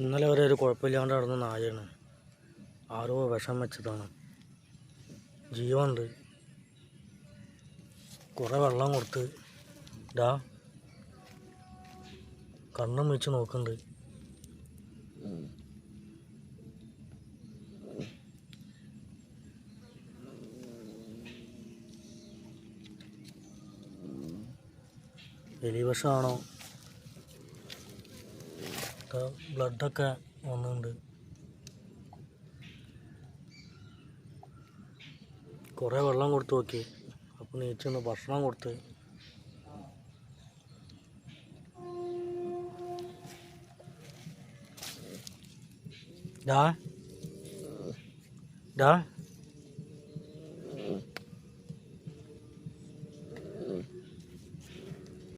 ഇന്നലെ വരെ ഒരു കുഴപ്പമില്ലാണ്ട് നടന്ന നായയാണ് ആരോ വിഷം വെച്ചതാണ്. ജീവനുണ്ട്. കുറേ വെള്ളം കൊടുത്ത് ഡാ കണ്ണും വെച്ച് നോക്കുന്നുണ്ട്. എലി വിഷമാണോ? ബ്ലഡൊക്കെ വന്നിട്ടുണ്ട്. കുറേ വെള്ളം കൊടുത്ത് നോക്കി. അപ്പോൾ നീച്ചൊന്ന് ഭക്ഷണം കൊടുത്ത്. ഡാ? ഡാ?